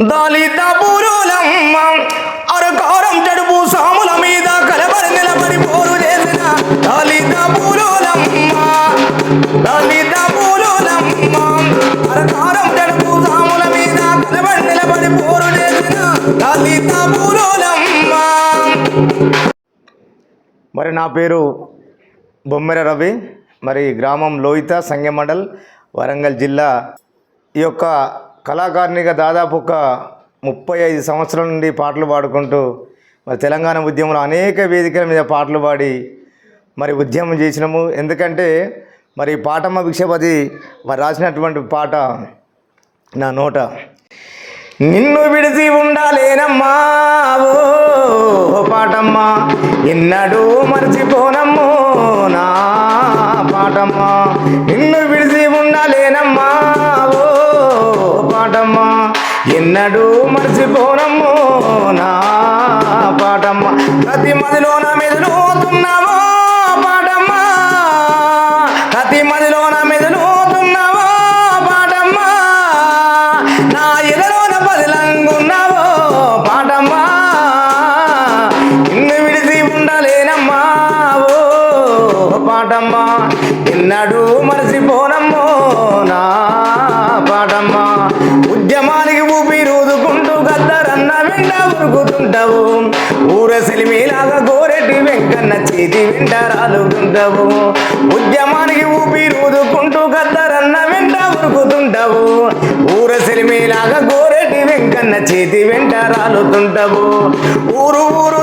దళిత పురులమ్మ అరకారం జడుపు సాముల మీద కలబరి నిలబడి పోరు చేసిన దళిత పురులమ్మ దళిత పురులమ్మ అరకారం జడుపు సాముల మీద కలబడి నిలబడి పోరు చేసిన దళిత పురులమ్మ. మరి నా పేరు బొమ్మెర రవి. మరి గ్రామం లోహిత సంగె మండల్ వరంగల్ జిల్లా ఈ యొక్క కళాకారునిగా దాదాపు ఒక ముప్పై ఐదు సంవత్సరాల నుండి పాటలు పాడుకుంటూ మరి తెలంగాణ ఉద్యమంలో అనేక వేదికల మీద పాటలు పాడి మరి ఉద్యమం చేసినాము. ఎందుకంటే మరి పాటమ్మ భిక్షపతి మరి రాసినటువంటి పాట నా నోట. నిన్ను విడిచి ఉండాలేనమ్మా ఓ పాటమ్మా ఎన్నడూ మర్చిపోనమ్మో నా పాటమ్మా. ఎన్నడూ మర్చిపోనము నా పాటమ్మ. ప్రతి మదిలోన మెదులుతున్నావో పాటమ్మా. ప్రతి మదిలోన మెదులుతున్నావో పాటమ్మా. నా ఎదలోన బదిలంగున్నావో పాటమ్మా. నిన్ను విడిచి ఉండలేనమ్మా ఓ పాటమ్మా. ఎన్నడూ మర్చిపోనమ్మో నా పాటమ్మా. ఉద్యమానికి ఊపి గద్దరన్న వెంట ఊరసలి మీలాగా గోరెట్టి వెంకన్న చేతి వెంట రాలుకుంటావు ఉద్యమానికి ఊపిరుదుకుంటూ గద్దరన్న వెంట ఉరుకుతుంటావు ఊరసలి మీలాగా గోరెట్టి వెంకన్న చేతి వెంట రాలుతుంటావు ఊరు ఊరు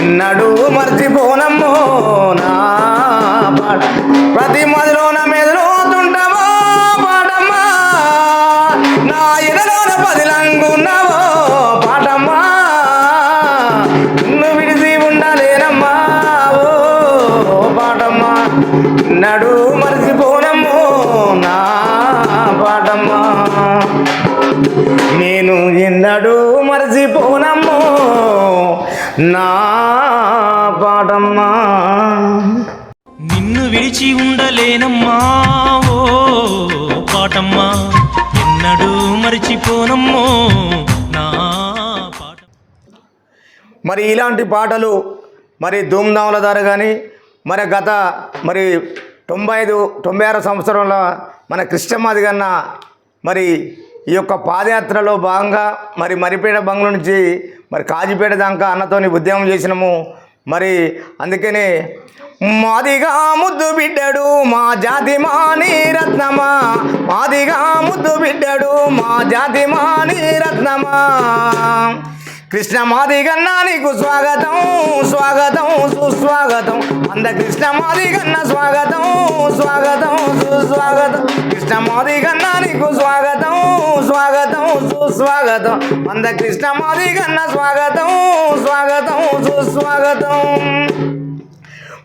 ఎన్నడూ మర్చిపోనమ్మో నా పాట. ప్రతి మదిలోన మెదలోతుంటావో పాటమ్మా. నా ఎదలోన పదిలంగున్నవో పాటమ్మా. నిన్ను విడిచి ఉండలేనమ్మా. ఓ పాటమ్మా నడు మర్చిపోనమ్మో నా పాటమ్మా. నేను ఎన్నడూ మర్చిపోనమ్మో నా విడిచి ఓ పాటమ్మా ఎన్నడూ మరిచిపోనమ్మో నా పాట. మరి ఇలాంటి పాటలు మరి ధూమ్ధాముల ద్వారా కానీ మరి గత మరి తొంభై ఐదు తొంభై ఆరు సంవత్సరంలో మన కృష్ణమాది కన్నా మరి ఈ యొక్క పాదయాత్రలో భాగంగా మరి మరిపేట బంగ్ల నుంచి మరి కాజీపేట దాకా అన్నతోని ఉద్యమం చేసినాము. మరి అందుకనే మాదిగా ముద్దు బిడ్డడు మా జాతి మాని రత్నమా? మాదిగా ముద్దు బిడ్డడు మా జాతి మాని రత్నమా? కృష్ణ మాదిగన్నా నీకు స్వాగతం స్వాగతం సుస్వాగతం. అంద కృష్ణ మాదిగన్న స్వాగతం స్వాగతం సుస్వాగతం. కృష్ణ మాదిగన్నా నీకు స్వాగతం స్వాగతం సుస్వాగతం. అంద కృష్ణ మాదిగన్న స్వాగతం స్వాగతం సుస్వాగతం.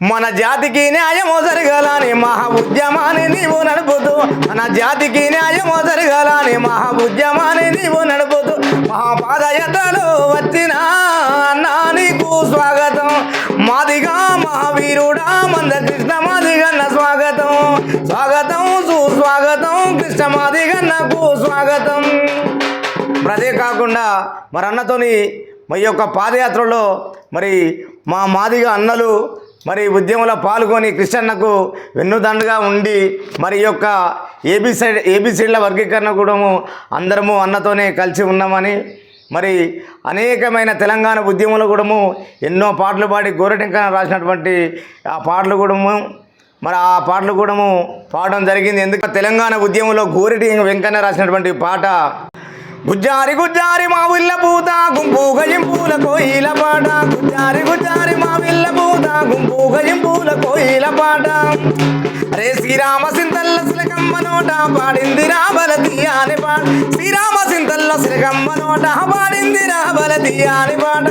మన జాతికి న్యాయమో జరగాలని మహా ఉద్యమాన్ని నీవు నడుపుతూ. మన జాతికి న్యాయమో జరగాలని మహా ఉద్యమాన్ని నీవు నడుపుతూ. మహాపాదయాత్రలో వచ్చిన అన్నా నీకు స్వాగతం. మాదిగా మహావీరుడా మంద కృష్ణ మాదిగన్న స్వాగతం. స్వాగతం సుస్వాగతం కృష్ణ మాదిగన్నకు స్వాగతం. అదే కాకుండా మరి అన్నతోని మరి యొక్క పాదయాత్రలో మరి మా మాదిగా అన్నలు మరి ఉద్యమంలో పాల్గొని కృష్ణన్నకు వెన్నుదండగా ఉండి మరి యొక్క ఏబిసైడ్ ఏబిసైడ్ల వర్గీకరణ కూడా అందరము అన్నతోనే కలిసి ఉన్నామని మరి అనేకమైన తెలంగాణ ఉద్యమంలో కూడా ఎన్నో పాటలు పాడి గోరటెంకన రాసినటువంటి ఆ పాటలు కూడా మరి ఆ పాటలు కూడా పాడడం జరిగింది. ఎందుకంటే తెలంగాణ ఉద్యమంలో గోరెటి వెంకన్న రాసినటువంటి పాట గుజ్జారి గుజ్జారి మా విల్ల పూత గుంపు గజింపుల కోయిల పాట గుజ్జారి గుజ్జారి మా విల్ల గుంపు గజింపూల కోయిల పాట. అరే శ్రీరామ సింతల్ల సిలకమ్మ నోట పాడింది రాబలతి అని పాట. శ్రీరామ సింతల్ల సిలకమ్మ నోట పాడింది రాబలతి అని పాట.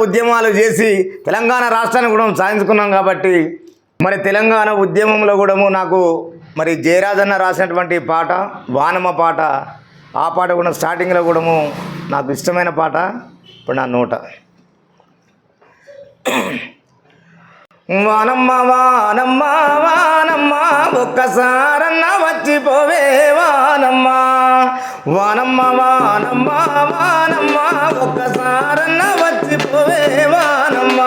ఉద్యమాలు చేసి తెలంగాణ రాష్ట్రాన్ని కూడా సాధించుకున్నాం కాబట్టి మరి తెలంగాణ ఉద్యమంలో కూడా నాకు మరి జయరాజన్న రాసినటువంటి పాట వానమ్మ పాట ఆ పాట కూడా స్టార్టింగ్లో కూడా నాకు ఇష్టమైన పాట ఇప్పుడు నా నోట. వానమ్మ వానమ్మ వానమ్మ ఒక్కసారన్న వచ్చిపోవే వానమ్మ. వానమ్మ వానమ్మ వానమ్మ ఒక్కసారన్న వచ్చిపోవే వానమ్మ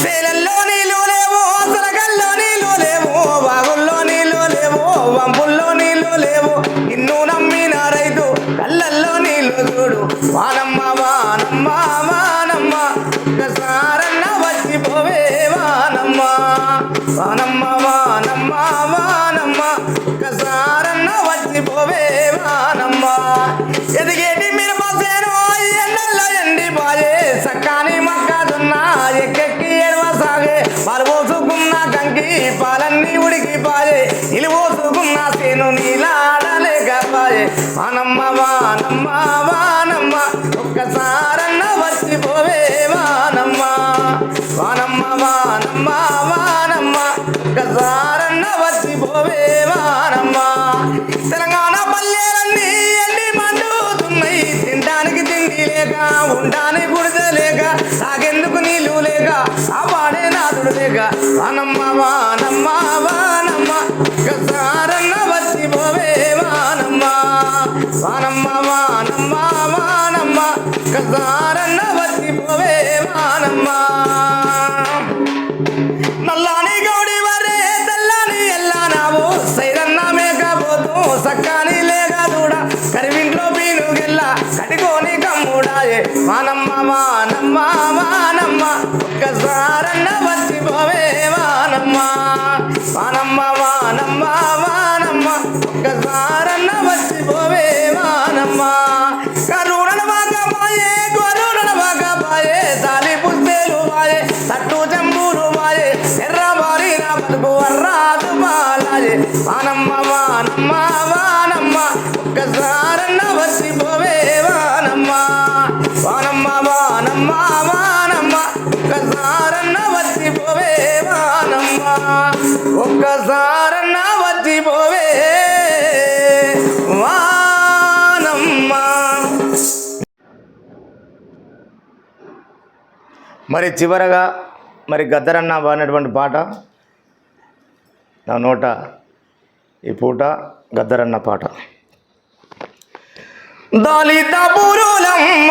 సేలల్లో నీళ్ళు లేవో అసలగల్లో నీళ్ళు లేవు వాగుల్లో నీళ్ళు లేవు వంపుల్లో నీళ్ళు లేవు నిన్ను నమ్మిన రైతు కళ్ళల్లో నీళ్ళు చూడు వానమ్మ వానమ్మ వానమ్మ ఒక్కసారన్న వచ్చిపోవే వానమ్మ. వానమ్మ వానమ్మ వానమ్మ ఒక్కసారన్న వచ్చిపోవే వానమ్మ. ఎదిగేటి వచ్చిపోవే వానమ్మ తెలంగాణ పల్లెలన్నీ ఎండి మండుతున్నాయి. తినడానికి తిండి లేక ఉండడానికి గుడిద లేక తాగేందుకు నీళ్ళు లేక ఆ వాడే నాదుడు లేక. వానమ్మ వానమ్మ వానమ్మ ఒక్కసారన్న వచ్చిపోవే వానమ్మ. వానమ్మ వానమ్మ వానమ్మ ఒక్కసారన్న సక్కాని లేక దూడ కరివింట్లో పీనుగెల్ల కటికోని కమ్ముడాయే. మానమ్మ మానమ్మ మానమ్మ ఒక్కసారన్న వానమ్మ వానమ్మ ఒక్కసారన్న వానమ్మ మరి చివరగా మరి గద్దరన్న పాడినటువంటి పాట నా నోట ఈ పూట గద్దరన్న పాట. దళిత పురులమ్మ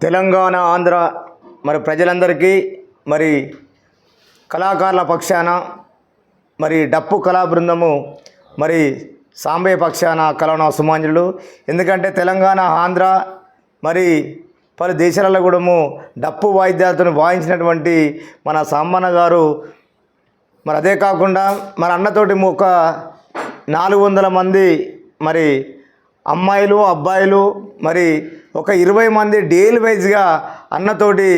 తెలంగాణ ఆంధ్ర మరి ప్రజలందరికీ మరి కళాకారుల పక్షాన మరి డప్పు కళా బృందము మరి సాంబయ్య పక్షాన కళన సుమాంజులు. ఎందుకంటే తెలంగాణ ఆంధ్ర మరి పలు దేశాలలో కూడాము డప్పు వాయిద్యాలతో వాయించినటువంటి మన సాంబన్న గారు మరి అదే కాకుండా మన అన్నతోటి ఒక నాలుగు వందల మంది మరి అమ్మాయిలు అబ్బాయిలు మరి ఒక ఇరవై మంది డైలీ వైజ్గా అన్నతోటి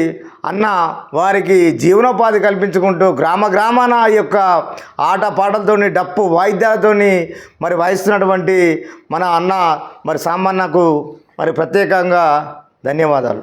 అన్న వారికి జీవనోపాధి కల్పించుకుంటూ గ్రామ గ్రామాన ఈ యొక్క ఆట పాటలతోని డప్పు వాయిద్యాలతోని మరి వాయిస్తున్నటువంటి మన అన్న మరి సామాన్నకు మరి ప్రత్యేకంగా ధన్యవాదాలు.